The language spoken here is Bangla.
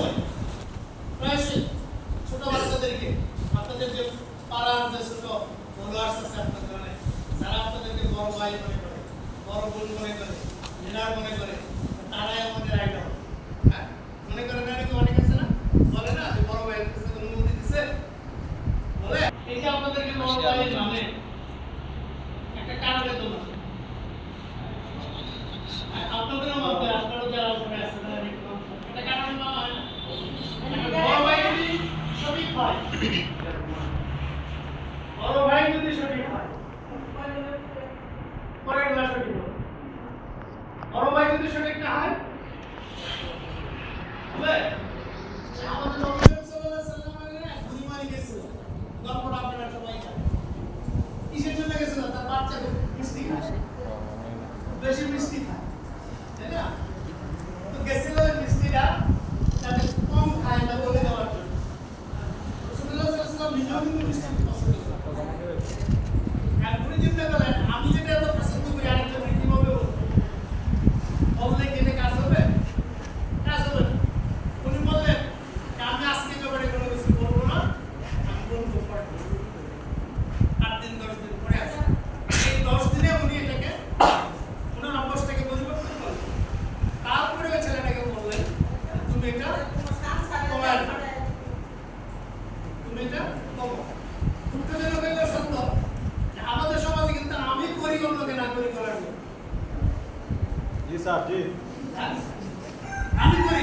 সময় প্রায়শই ছোট বাচ্চাদেরকে আপনাদের যে পাড়ার যে ছোট ফলোয়ার্স আছে আপনাদের অনেক যারা আপনাদেরকে বড় ভাই মনে করে বড় বোন মনে করে লিডার মনে করে তারাই আমাদের আইডল হ্যাঁ? মনে করেন না নাকি অনেক আছে না? বলে না যে বড় কাছে অনুমতি দিছে? বলে? এই যে আপনাদেরকে বড় ভাইয়ের নামে একটা কারণে তোমরা আপনাদেরও মাপবে আপনারও যারা উপরে আছে তারা একটু একটা কারণে মাপা হয় না বড় ভাই যদি সঠিক হয় গল্পটা আপনারা সবাই জানেন গেছিল? তার বাচ্চা মিষ্টি। খায় বেশি মিষ্টি। খায় তাই না? তো গেছিল ওই মিষ্টিটা যাতে কম খায় না বলে দেওয়ার জন্য রাসূলুল্লাহ সাল্লাল্লাহু আলাইহি সাল্লাম নিজেও কিন্তু মিষ্টি পছন্দ এটা সত্য আমাদের সমাজে কিন্তু আমি করি অন্যকে না করি করার জি স্যার জি? আমি করি।